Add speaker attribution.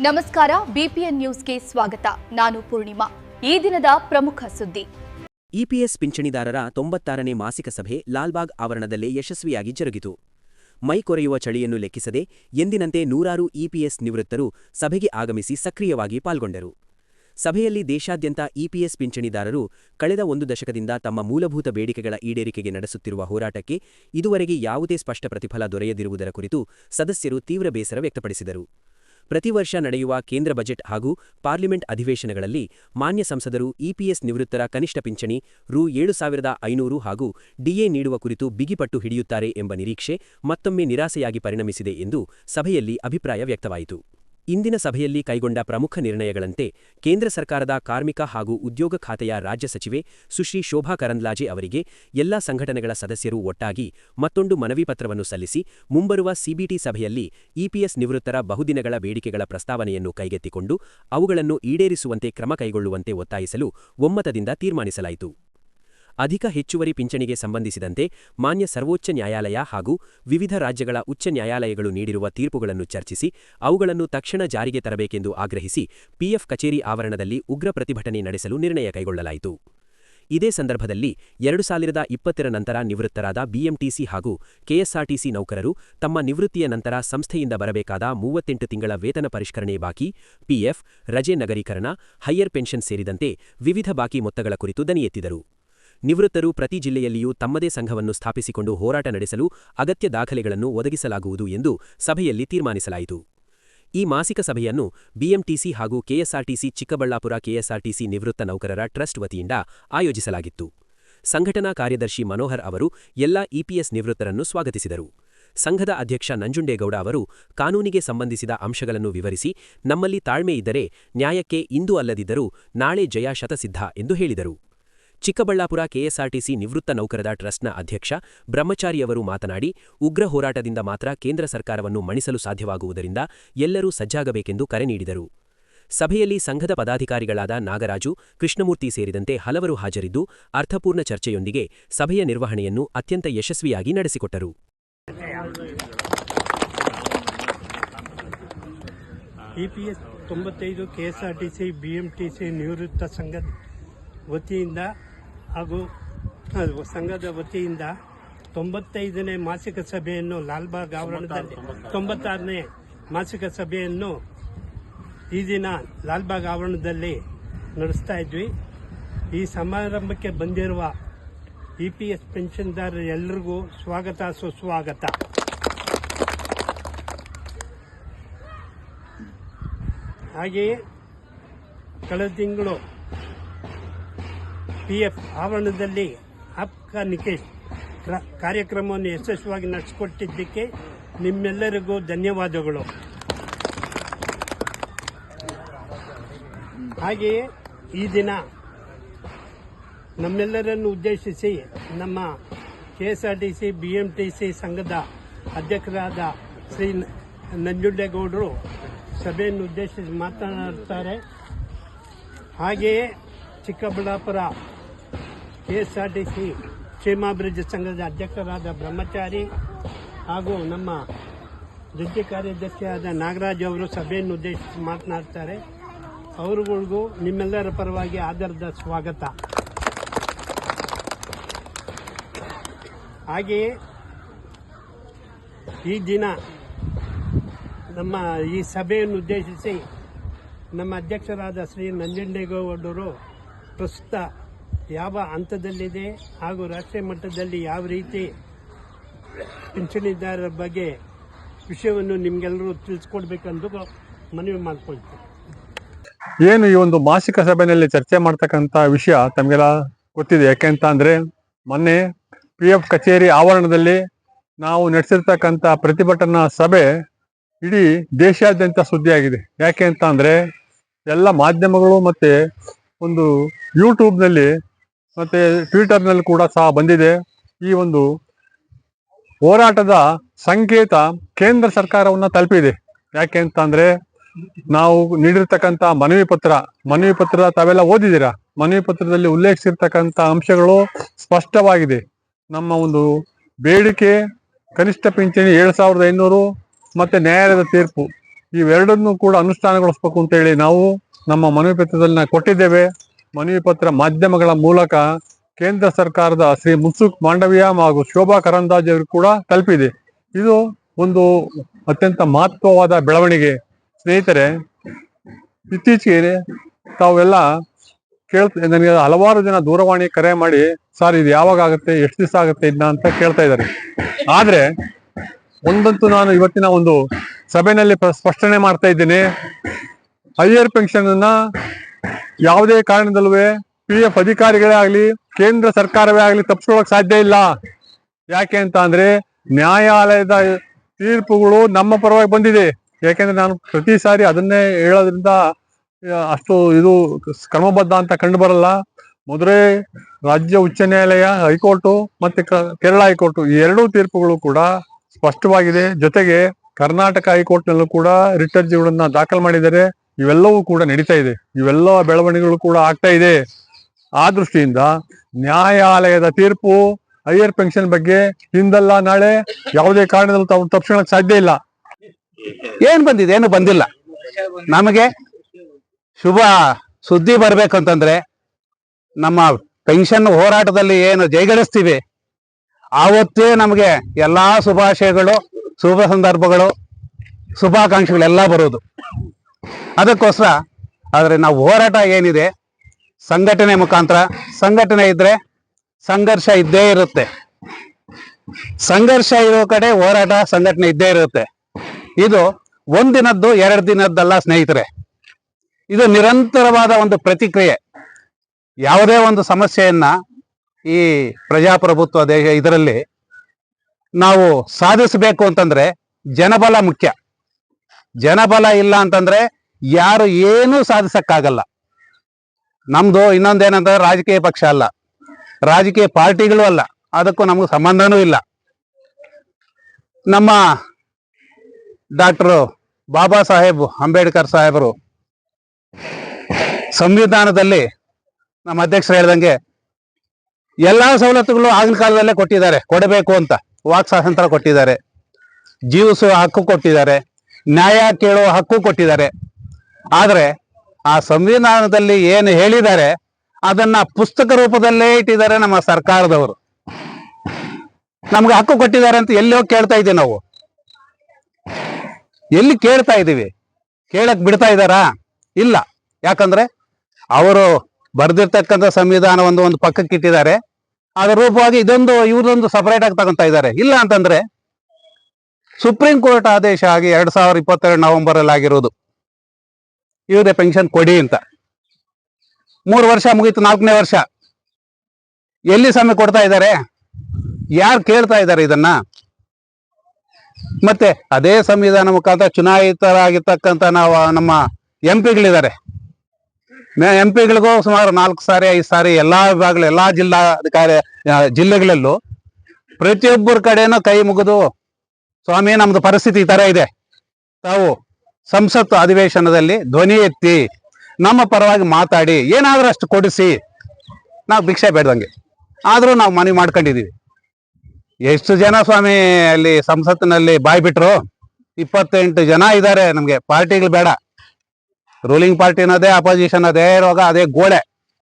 Speaker 1: ನಮಸ್ಕಾರ ಬಿಪಿಎನ್ ನ್ಯೂಸ್ಗೆ ಸ್ವಾಗತ. ನಾನು ಪೂರ್ಣಿಮಾ. ಈ ದಿನದ ಪ್ರಮುಖ ಸುದ್ದಿ.
Speaker 2: ಇಪಿಎಸ್ ಪಿಂಚಣಿದಾರರ ತೊಂಬತ್ತಾರನೇ ಮಾಸಿಕ ಸಭೆ ಲಾಲ್ಬಾಗ್ ಆವರಣದಲ್ಲೇ ಯಶಸ್ವಿಯಾಗಿ ಜರುಗಿತು. ಮೈ ಕೊರೆಯುವ ಚಳಿಯನ್ನು ಲೆಕ್ಕಿಸದೆ ಎಂದಿನಂತೆ ನೂರಾರು ಇಪಿಎಸ್ ನಿವೃತ್ತರು ಸಭೆಗೆ ಆಗಮಿಸಿ ಸಕ್ರಿಯವಾಗಿ ಪಾಲ್ಗೊಂಡರು. ಸಭೆಯಲ್ಲಿ ದೇಶಾದ್ಯಂತ ಇಪಿಎಸ್ ಪಿಂಚಣಿದಾರರು ಕಳೆದ ಒಂದು ದಶಕದಿಂದ ತಮ್ಮ ಮೂಲಭೂತ ಬೇಡಿಕೆಗಳ ಈಡೇರಿಕೆಗೆ ನಡೆಸುತ್ತಿರುವ ಹೋರಾಟಕ್ಕೆ ಇದುವರೆಗೆ ಯಾವುದೇ ಸ್ಪಷ್ಟ ಪ್ರತಿಫಲ ದೊರೆಯದಿರುವುದರ ಕುರಿತು ಸದಸ್ಯರು ತೀವ್ರ ಬೇಸರ ವ್ಯಕ್ತಪಡಿಸಿದರು. ಪ್ರತಿ ವರ್ಷ ನಡೆಯುವ ಕೇಂದ್ರ ಬಜೆಟ್ ಹಾಗೂ ಪಾರ್ಲಿಮೆಂಟ್ ಅಧಿವೇಶನಗಳಲ್ಲಿ ಮಾನ್ಯ ಸಂಸದರು, ಇಪಿಎಸ್ ನಿವೃತ್ತರ ಕನಿಷ್ಠ ಪಿಂಚಣಿ, ರು ಏಳು ಸಾವಿರದ ಐನೂರು ಹಾಗೂ ಡಿಎ ನೀಡುವ ಕುರಿತು ಬಿಗಿಪಟ್ಟು ಹಿಡಿಯುತ್ತಾರೆ ಎಂಬ ನಿರೀಕ್ಷೆ ಮತ್ತೊಮ್ಮೆ ನಿರಾಸೆಯಾಗಿ ಪರಿಣಮಿಸಿದೆ ಎಂದು ಸಭೆಯಲ್ಲಿ ಅಭಿಪ್ರಾಯ ವ್ಯಕ್ತವಾಯಿತು. ಇಂದಿನ ಸಭೆಯಲ್ಲಿ ಕೈಗೊಂಡ ಪ್ರಮುಖ ನಿರ್ಣಯಗಳಂತೆ ಕೇಂದ್ರ ಸರ್ಕಾರದ ಕಾರ್ಮಿಕ ಹಾಗೂ ಉದ್ಯೋಗ ಖಾತೆಯ ರಾಜ್ಯ ಸಚಿವೆ ಸುಶ್ರೀ ಶೋಭಾ ಕರಂದ್ಲಾಜೆ ಅವರಿಗೆ ಎಲ್ಲಾ ಸಂಘಟನೆಗಳ ಸದಸ್ಯರು ಒಟ್ಟಾಗಿ ಮತ್ತೊಂದು ಮನವಿ ಪತ್ರವನ್ನು ಸಲ್ಲಿಸಿ ಮುಂಬರುವ ಸಿಬಿಟಿ ಸಭೆಯಲ್ಲಿ ಇಪಿಎಸ್ ನಿವೃತ್ತರ ಬಹುದಿನಗಳ ಬೇಡಿಕೆಗಳ ಪ್ರಸ್ತಾವನೆಯನ್ನು ಕೈಗೆತ್ತಿಕೊಂಡು ಅವುಗಳನ್ನು ಈಡೇರಿಸುವಂತೆ ಕ್ರಮ ಕೈಗೊಳ್ಳುವಂತೆ ಒತ್ತಾಯಿಸಲು ಒಮ್ಮತದಿಂದ ತೀರ್ಮಾನಿಸಲಾಯಿತು. ಅಧಿಕ ಹೆಚ್ಚುವರಿ ಪಿಂಚಣಿಗೆ ಸಂಬಂಧಿಸಿದಂತೆ ಮಾನ್ಯ ಸರ್ವೋಚ್ಚ ನ್ಯಾಯಾಲಯ ಹಾಗೂ ವಿವಿಧ ರಾಜ್ಯಗಳ ಉಚ್ಚ ನ್ಯಾಯಾಲಯಗಳು ನೀಡಿರುವ ತೀರ್ಪುಗಳನ್ನು ಚರ್ಚಿಸಿ, ಅವುಗಳನ್ನು ತಕ್ಷಣ ಜಾರಿಗೆ ತರಬೇಕೆಂದು ಆಗ್ರಹಿಸಿ ಪಿಎಫ್ ಕಚೇರಿ ಆವರಣದಲ್ಲಿ ಉಗ್ರ ಪ್ರತಿಭಟನೆ ನಡೆಸಲು ನಿರ್ಣಯ ಕೈಗೊಳ್ಳಲಾಯಿತು. ಇದೇ ಸಂದರ್ಭದಲ್ಲಿ ಎರಡು ಸಾವಿರದ ಇಪ್ಪತ್ತರ ನಂತರ ನಿವೃತ್ತರಾದ ಬಿಎಂಟಿಸಿ ಹಾಗೂ ಕೆಎಸ್ಆರ್ಟಿಸಿ ನೌಕರರು ತಮ್ಮ ನಿವೃತ್ತಿಯ ನಂತರ ಸಂಸ್ಥೆಯಿಂದ ಬರಬೇಕಾದ ಮೂವತ್ತೆಂಟು ತಿಂಗಳ ವೇತನ ಪರಿಷ್ಕರಣೆ ಬಾಕಿ, ಪಿಎಫ್, ರಜೆ ನಗರೀಕರಣ, ಹೈಯರ್ ಪೆನ್ಷನ್ ಸೇರಿದಂತೆ ವಿವಿಧ ಬಾಕಿ ಮೊತ್ತಗಳ ಕುರಿತು ದನಿ ಎತ್ತಿದರು ನಿವೃತ್ತರು ಪ್ರತಿ ಜಿಲ್ಲೆಯಲ್ಲಿಯೂ ತಮ್ಮದೇ ಸಂಘವನ್ನು ಸ್ಥಾಪಿಸಿಕೊಂಡು ಹೋರಾಟ ನಡೆಸಲು ಅಗತ್ಯ ದಾಖಲೆಗಳನ್ನು ಒದಗಿಸಲಾಗುವುದು ಎಂದು ಸಭೆಯಲ್ಲಿ ತೀರ್ಮಾನಿಸಲಾಯಿತು. ಈ ಮಾಸಿಕ ಸಭೆಯನ್ನು ಬಿಎಂಟಿಸಿ ಹಾಗೂ ಕೆಎಸ್ಆರ್ಟಿಸಿ ಚಿಕ್ಕಬಳ್ಳಾಪುರ ಕೆಎಸ್ಆರ್ಟಿಸಿ ನಿವೃತ್ತ ನೌಕರರ ಟ್ರಸ್ಟ್ ವತಿಯಿಂದ ಆಯೋಜಿಸಲಾಗಿತ್ತು. ಸಂಘಟನಾ ಕಾರ್ಯದರ್ಶಿ ಮನೋಹರ್ ಅವರು ಎಲ್ಲ ಇಪಿಎಸ್ ನಿವೃತ್ತರನ್ನು ಸ್ವಾಗತಿಸಿದರು. ಸಂಘದ ಅಧ್ಯಕ್ಷ ನಂಜುಂಡೇಗೌಡ ಅವರು ಕಾನೂನಿಗೆ ಸಂಬಂಧಿಸಿದ ಅಂಶಗಳನ್ನು ವಿವರಿಸಿ, ನಮ್ಮಲ್ಲಿ ತಾಳ್ಮೆ ಇದ್ದರೆ ನ್ಯಾಯಕ್ಕೆ ಇಂದು ಅಲ್ಲದಿದ್ದರೂ ನಾಳೆ ಜಯ ಶತಸಿದ್ಧ ಎಂದು ಹೇಳಿದರು. ಚಿಕ್ಕಬಳ್ಳಾಪುರ ಕೆಎಸ್ಆರ್ಟಿಸಿ ನಿವೃತ್ತ ನೌಕರರ ಟ್ರಸ್ಟ್ನ ಅಧ್ಯಕ್ಷ ಬ್ರಹ್ಮಚಾರಿಯವರು ಮಾತನಾಡಿ, ಉಗ್ರ ಹೋರಾಟದಿಂದ ಮಾತ್ರ ಕೇಂದ್ರ ಸರ್ಕಾರವನ್ನು ಮಣಿಸಲು ಸಾಧ್ಯವಾಗುವುದರಿಂದ ಎಲ್ಲರೂ ಸಜ್ಜಾಗಬೇಕೆಂದು ಕರೆ ನೀಡಿದರು. ಸಭೆಯಲ್ಲಿ ಸಂಘದ ಪದಾಧಿಕಾರಿಗಳಾದ ನಾಗರಾಜು, ಕೃಷ್ಣಮೂರ್ತಿ ಸೇರಿದಂತೆ ಹಲವರು ಹಾಜರಿದ್ದು, ಅರ್ಥಪೂರ್ಣ ಚರ್ಚೆಯೊಂದಿಗೆ ಸಭೆಯ ನಿರ್ವಹಣೆಯನ್ನು ಅತ್ಯಂತ ಯಶಸ್ವಿಯಾಗಿ ನಡೆಸಿಕೊಟ್ಟರು.
Speaker 3: ಎಪಿಎಸ್ ತೊಂಬತ್ತೈದು KSRTC S R T C B M T C ನಿವೃತ್ತ ಸಂಘದ ವತಿಯಿಂದ ಹಾಗೂ ಸಂಘದ ವತಿಯಿಂದ ತೊಂಬತ್ತೈದನೇ ಮಾಸಿಕ ಸಭೆಯನ್ನು ಲಾಲ್ಬಾಗ್ ಆವರಣದಲ್ಲಿ ತೊಂಬತ್ತಾರನೇ ಮಾಸಿಕ ಸಭೆಯನ್ನು ಈ ದಿನ ಲಾಲ್ಬಾಗ್ ಆವರಣದಲ್ಲಿ ನಡೆಸ್ತಾ ಇದ್ವಿ. ಈ ಸಮಾರಂಭಕ್ಕೆ ಬಂದಿರುವ ಇ ಪಿ ಎಸ್ ಪೆನ್ಷನ್ದಾರರೆಲ್ಲರಿಗೂ ಸ್ವಾಗತ ಸುಸ್ವಾಗತ. ಹಾಗೆಯೇ ಕಳೆದ ತಿಂಗಳು ಪಿ ಎಫ್ ಆವರಣದಲ್ಲಿ ಆಪ್ಕಾ ನಿಕೇಶ್ ಕ್ರ- ಕಾರ್ಯಕ್ರಮವನ್ನು ಯಶಸ್ವಿಯಾಗಿ ನಡೆಸಿಕೊಟ್ಟಿದ್ದಕ್ಕೆ ನಿಮ್ಮೆಲ್ಲರಿಗೂ ಧನ್ಯವಾದಗಳು. ಹಾಗೆಯೇ ಈ ದಿನ ನಮ್ಮೆಲ್ಲರನ್ನು ಉದ್ದೇಶಿಸಿ ನಮ್ಮ ಕೆ ಎಸ್ ಆರ್ ಸಂಘದ ಅಧ್ಯಕ್ಷರಾದ ಶ್ರೀ ನಂಜುಂಡೇಗೌಡರು ಸಭೆಯನ್ನು ಉದ್ದೇಶಿಸಿ ಮಾತನಾಡುತ್ತಾರೆ. ಹಾಗೆಯೇ Chikkaballapura K S R T C ಕ್ಷೇಮಾಭಿವೃದ್ಧಿ ಸಂಘದ ಅಧ್ಯಕ್ಷರಾದ ಬ್ರಹ್ಮಚಾರಿ ಹಾಗೂ ನಮ್ಮ ಜಂಟಿ ಕಾರ್ಯದರ್ಶಿಯಾದ ನಾಗರಾಜ್ ಅವರು ಸಭೆಯನ್ನು ಉದ್ದೇಶಿಸಿ ಮಾತನಾಡ್ತಾರೆ. ಅವರುಗಳಿಗೂ ನಿಮ್ಮೆಲ್ಲರ ಪರವಾಗಿ ಆಧಾರದ ಸ್ವಾಗತ. ಹಾಗೆಯೇ ಈ ದಿನ ನಮ್ಮ ಈ ಸಭೆಯನ್ನು ಉದ್ದೇಶಿಸಿ ನಮ್ಮ ಅಧ್ಯಕ್ಷರಾದ ಶ್ರೀ ನಂಜಂಡೇಗೌಡರು ಪ್ರಸ್ತುತ ಯಾವ ಹಂತದಲ್ಲಿದೆ ಹಾಗೂ ರಾಷ್ಟ್ರೀಯ ಮಟ್ಟದಲ್ಲಿ ಯಾವ ರೀತಿ ಪಿಂಚಣಿದಾರರ ಬಗ್ಗೆ ವಿಷಯವನ್ನು ನಿಮ್ಗೆಲ್ಲರೂ ತಿಳಿಸ್ಕೊಡ್ಬೇಕೆಂದು ಮನವಿ ಮಾಡ್ಕೊಳ್ತೀನಿ.
Speaker 4: ಏನು ಈ ಒಂದು ಮಾಸಿಕ ಸಭೆಯಲ್ಲಿ ಚರ್ಚೆ ಮಾಡ್ತಕ್ಕಂಥ ವಿಷಯ ತಮಗೆಲ್ಲ ಗೊತ್ತಿದೆ. ಯಾಕೆಂತ ಅಂದ್ರೆ ಮೊನ್ನೆ ಪಿ ಎಫ್ ಕಚೇರಿ ಆವರಣದಲ್ಲಿ ನಾವು ನಡೆಸಿರ್ತಕ್ಕಂಥ ಪ್ರತಿಭಟನಾ ಸಭೆ ಇಡೀ ದೇಶಾದ್ಯಂತ ಸುದ್ದಿಯಾಗಿದೆ. ಯಾಕೆ ಅಂತ ಅಂದ್ರೆ ಎಲ್ಲ ಮಾಧ್ಯಮಗಳು ಮತ್ತೆ ಒಂದು ಯೂಟ್ಯೂಬ್ನಲ್ಲಿ ಮತ್ತೆ ಟ್ವಿಟರ್ನಲ್ಲಿ ಕೂಡ ಸಹ ಬಂದಿದೆ. ಈ ಒಂದು ಹೋರಾಟದ ಸಂಕೇತ ಕೇಂದ್ರ ಸರ್ಕಾರವನ್ನ ತಲುಪಿದೆ. ಯಾಕೆ ಅಂತ ಅಂದ್ರೆ ನಾವು ನೀಡಿರ್ತಕ್ಕಂತ ಮನವಿ ಪತ್ರ ಮನವಿ ಪತ್ರ ತಾವೆಲ್ಲ ಓದಿದ್ದೀರಾ? ಮನವಿ ಪತ್ರದಲ್ಲಿ ಉಲ್ಲೇಖಿಸಿರ್ತಕ್ಕಂಥ ಅಂಶಗಳು ಸ್ಪಷ್ಟವಾಗಿದೆ. ನಮ್ಮ ಒಂದು ಬೇಡಿಕೆ, ಕನಿಷ್ಠ ಪಿಂಚಣಿ ಏಳು ಸಾವಿರದ ಐನೂರು ಮತ್ತೆ ನ್ಯಾಯಾಲಯದ ತೀರ್ಪು. ಇವೆರಡನ್ನೂ ಕೂಡ ಅನುಷ್ಠಾನಗೊಳಿಸ್ಬೇಕು ಅಂತ ಹೇಳಿ ನಾವು ನಮ್ಮ ಮನವಿ ಪತ್ರದಲ್ಲಿ ಕೊಟ್ಟಿದ್ದೇವೆ. ಮನವಿ ಪತ್ರ ಮಾಧ್ಯಮಗಳ ಮೂಲಕ ಕೇಂದ್ರ ಸರ್ಕಾರದ ಶ್ರೀ ಮುನ್ಸುಖ್ ಮಾಂಡವಿಯಾ ಹಾಗೂ ಶೋಭಾ ಕರಂದಾಜ್ ಅವರು ಕೂಡ ತಲುಪಿದೆ. ಇದು ಒಂದು ಅತ್ಯಂತ ಮಹತ್ವವಾದ ಬೆಳವಣಿಗೆ. ಸ್ನೇಹಿತರೆ, ಇತ್ತೀಚೆಗೆ ತಾವೆಲ್ಲ ಕೇಳ್ತ ನನಗೆ ಹಲವಾರು ಜನ ದೂರವಾಣಿ ಕರೆ ಮಾಡಿ, ಸರ್, ಇದು ಯಾವಾಗ ಆಗುತ್ತೆ, ಎಷ್ಟು ದಿವಸ ಆಗುತ್ತೆ ಇದನ್ನ ಅಂತ ಕೇಳ್ತಾ ಇದ್ದಾರೆ. ಆದರೆ, ಒಂದಂತೂ ನಾನು ಇವತ್ತಿನ ಒಂದು ಸಭೆಯಲ್ಲಿ ಸ್ಪಷ್ಟನೆ ಮಾಡ್ತಾ ಇದ್ದೀನಿ. ಹೈಯರ್ ಪೆನ್ಷನ್ ಅನ್ನ ಯಾವುದೇ ಕಾರಣದಲ್ಲೂ ಪಿ ಎಫ್ ಅಧಿಕಾರಿಗಳೇ ಆಗ್ಲಿ, ಕೇಂದ್ರ ಸರ್ಕಾರವೇ ಆಗ್ಲಿ ತಪ್ಪಿಸ್ಕೊಳ್ಳೋಕೆ ಸಾಧ್ಯ ಇಲ್ಲ. ಯಾಕೆ ಅಂತ ಅಂದ್ರೆ ನ್ಯಾಯಾಲಯದ ತೀರ್ಪುಗಳು ನಮ್ಮ ಪರವಾಗಿ ಬಂದಿದೆ. ಯಾಕೆಂದ್ರೆ ನಾನು ಪ್ರತಿ ಸಾರಿ ಅದನ್ನೇ ಹೇಳೋದ್ರಿಂದ ಅಷ್ಟು ಇದು ಕ್ರಮಬದ್ಧ ಅಂತ ಕಂಡು ಬರಲ್ಲ. ಮಧುರೈ ರಾಜ್ಯ ಉಚ್ಚ ನ್ಯಾಯಾಲಯ, ಹೈಕೋರ್ಟು ಮತ್ತೆ ಕೇರಳ ಹೈಕೋರ್ಟು ಈ ಎರಡೂ ತೀರ್ಪುಗಳು ಕೂಡ ಸ್ಪಷ್ಟವಾಗಿದೆ. ಜೊತೆಗೆ ಕರ್ನಾಟಕ ಹೈಕೋರ್ಟ್ನಲ್ಲೂ ಕೂಡ ರಿಟರ್ಜಿಗಳನ್ನ ದಾಖಲು ಮಾಡಿದ್ದಾರೆ. ಇವೆಲ್ಲವೂ ಕೂಡ ನಡೀತಾ ಇದೆ. ಇವೆಲ್ಲ ಬೆಳವಣಿಗೆಗಳು ಕೂಡ ಆಗ್ತಾ ಇದೆ. ಆ ದೃಷ್ಟಿಯಿಂದ ನ್ಯಾಯಾಲಯದ ತೀರ್ಪು ಹೈಯರ್ ಪೆನ್ಷನ್ ಬಗ್ಗೆ ಹಿಂದಲ್ಲ ನಾಳೆ ಯಾವುದೇ ಕಾರಣದಲ್ಲಿ ತಾವು ತಪ್ಪಿಸ್ಕೊಳಕ್ ಸಾಧ್ಯ ಇಲ್ಲ.
Speaker 5: ಏನ್ ಬಂದಿದೆ? ಏನು ಬಂದಿಲ್ಲ. ನಮಗೆ ಶುಭ ಸುದ್ದಿ ಬರ್ಬೇಕಂತಂದ್ರೆ ನಮ್ಮ ಪೆನ್ಷನ್ ಹೋರಾಟದಲ್ಲಿ ಏನು ಜೈಗಳಿಸ್ತೀವಿ ಆವತ್ತೇ ನಮಗೆ ಎಲ್ಲಾ ಶುಭಾಶಯಗಳು, ಶುಭ ಸಂದರ್ಭಗಳು, ಶುಭಾಕಾಂಕ್ಷೆಗಳೆಲ್ಲ ಬರೋದು. ಅದಕ್ಕೋಸ್ಕರ ಆದರೆ ನಾವು ಹೋರಾಟ ಏನಿದೆ, ಸಂಘಟನೆ ಮುಖಾಂತರ, ಸಂಘಟನೆ ಇದ್ರೆ ಸಂಘರ್ಷ ಇದ್ದೇ ಇರುತ್ತೆ. ಸಂಘರ್ಷ ಇರೋ ಕಡೆ ಹೋರಾಟ, ಸಂಘಟನೆ ಇದ್ದೇ ಇರುತ್ತೆ. ಇದು ಒಂದಿನದ್ದು ಎರಡು ದಿನದ್ದಲ್ಲ ಸ್ನೇಹಿತರೆ. ಇದು ನಿರಂತರವಾದ ಒಂದು ಪ್ರತಿಕ್ರಿಯೆ. ಯಾವುದೇ ಒಂದು ಸಮಸ್ಯೆಯನ್ನ ಈ ಪ್ರಜಾಪ್ರಭುತ್ವ ದೇಶ ಇದರಲ್ಲಿ ನಾವು ಸಾಧಿಸಬೇಕು ಅಂತಂದ್ರೆ ಜನಬಲ ಮುಖ್ಯ. ಜನಬಲ ಇಲ್ಲ ಅಂತಂದ್ರೆ ಯಾರು ಏನೂ ಸಾಧಿಸಕ್ಕಾಗಲ್ಲ. ನಮ್ದು ಇನ್ನೊಂದೇನಂತ ರಾಜಕೀಯ ಪಕ್ಷ ಅಲ್ಲ. ರಾಜಕೀಯ ಪಾರ್ಟಿಗಳು ಅಲ್ಲ. ಅದಕ್ಕೂ ನಮ್ಗೆ ಸಂಬಂಧನೂ ಇಲ್ಲ. ನಮ್ಮ ಡಾಕ್ಟರ್ ಬಾಬಾ ಸಾಹೇಬ್ ಅಂಬೇಡ್ಕರ್ ಸಾಹೇಬರು ಸಂವಿಧಾನದಲ್ಲಿ ನಮ್ಮ ಅಧ್ಯಕ್ಷರು ಹೇಳ್ದಂಗೆ ಎಲ್ಲ ಸವಲತ್ತುಗಳು ಆಗಿನ ಕಾಲದಲ್ಲೇ ಕೊಟ್ಟಿದ್ದಾರೆ. ಕೊಡಬೇಕು ಅಂತ ವಾಕ್ ಸ್ವಾತಂತ್ರ್ಯ ಕೊಟ್ಟಿದ್ದಾರೆ. ಜೀವಿಸುವ ಹಕ್ಕು ಕೊಟ್ಟಿದ್ದಾರೆ. ನ್ಯಾಯ ಕೇಳುವ ಹಕ್ಕು ಕೊಟ್ಟಿದ್ದಾರೆ. ಆದ್ರೆ ಆ ಸಂವಿಧಾನದಲ್ಲಿ ಏನು ಹೇಳಿದ್ದಾರೆ, ಅದನ್ನ ಪುಸ್ತಕ ರೂಪದಲ್ಲೇ ಇಟ್ಟಿದ್ದಾರೆ ನಮ್ಮ ಸರ್ಕಾರದವರು. ನಮ್ಗೆ ಹಕ್ಕು ಕೊಟ್ಟಿದ್ದಾರೆ ಅಂತ ಎಲ್ಲಿ ಹೋಗಿ ಕೇಳ್ತಾ ಇದ್ದೀವಿ ನಾವು. ಎಲ್ಲಿ ಕೇಳ್ತಾ ಇದ್ದೀವಿ? ಕೇಳಕ್ ಬಿಡ್ತಾ ಇದ್ದಾರಾ? ಇಲ್ಲ. ಯಾಕಂದ್ರೆ ಅವರು ಬರ್ದಿರ್ತಕ್ಕಂಥ ಸಂವಿಧಾನ ಒಂದು ಒಂದು ಪಕ್ಕಕ್ಕೆ ಇಟ್ಟಿದ್ದಾರೆ, ಅದರ ರೂಪವಾಗಿ ಇದೊಂದು, ಇವ್ರದೊಂದು ಸಪರೇಟ್ ಆಗಿ ತಗೊಂತಾ ಇದ್ದಾರೆ. ಇಲ್ಲ ಅಂತಂದ್ರೆ ಸುಪ್ರೀಂ ಕೋರ್ಟ್ ಆದೇಶ ಆಗಿ ಎರಡ್ ಸಾವಿರದ ಇಪ್ಪತ್ತೆರಡು ನವೆಂಬರ್ ಅಲ್ಲಿ ಆಗಿರೋದು ಇವ್ರಿಗೆ ಪೆನ್ಷನ್ ಕೊಡಿ ಅಂತ. ಮೂರು ವರ್ಷ ಮುಗೀತು, ನಾಲ್ಕನೇ ವರ್ಷ. ಎಲ್ಲಿ ಸಮಯ ಕೊಡ್ತಾ ಇದ್ದಾರೆ? ಯಾರು ಕೇಳ್ತಾ ಇದ್ದಾರೆ ಇದನ್ನ? ಮತ್ತೆ ಅದೇ ಸಂವಿಧಾನ ಮುಖಾಂತರ ಚುನಾಯಿತರಾಗಿರ್ತಕ್ಕಂಥ ನಾವು, ನಮ್ಮ ಎಂ ಪಿಗಳಿದ್ದಾರೆ ಎಂ ಪಿಗಳಿಗೂ ಸುಮಾರು ನಾಲ್ಕು ಸಾರಿ, ಐದು ಸಾರಿ ಎಲ್ಲಾ ವಿಭಾಗಗಳು ಎಲ್ಲಾ ಜಿಲ್ಲಾ ಅಧಿಕಾರಿ ಜಿಲ್ಲೆಗಳಲ್ಲೂ ಪ್ರತಿಯೊಬ್ಬರ ಕಡೆನೂ ಕೈ ಮುಗಿದು, ಸ್ವಾಮಿ ನಮ್ದು ಪರಿಸ್ಥಿತಿ ಈ ತರ ಇದೆ. ತಾವು ಸಂಸತ್ ಅಧಿವೇಶನದಲ್ಲಿ ಧ್ವನಿ ಎತ್ತಿ ನಮ್ಮ ಪರವಾಗಿ ಮಾತಾಡಿ, ಏನಾದರೂ ಅಷ್ಟು ಕೊಡಿಸಿ, ನಾವು ಭಿಕ್ಷೆ ಬೇಡ್ದಂಗೆ. ಆದರೂ ನಾವು ಮನವಿ ಮಾಡ್ಕೊಂಡಿದೀವಿ. ಎಷ್ಟು ಜನ ಸ್ವಾಮಿ ಅಲ್ಲಿ ಸಂಸತ್ತಿನಲ್ಲಿ ಬಾಯ್ ಬಿಟ್ರು? ಇಪ್ಪತ್ತೆಂಟು ಜನ ಇದ್ದಾರೆ ನಮಗೆ. ಪಾರ್ಟಿಗಳು ಬೇಡ. ರೂಲಿಂಗ್ ಪಾರ್ಟಿನದೇ ಅಪೋಸಿಷನ್ ಅದೇ ರೋಗ ಅದೇ ಗೋಳೆ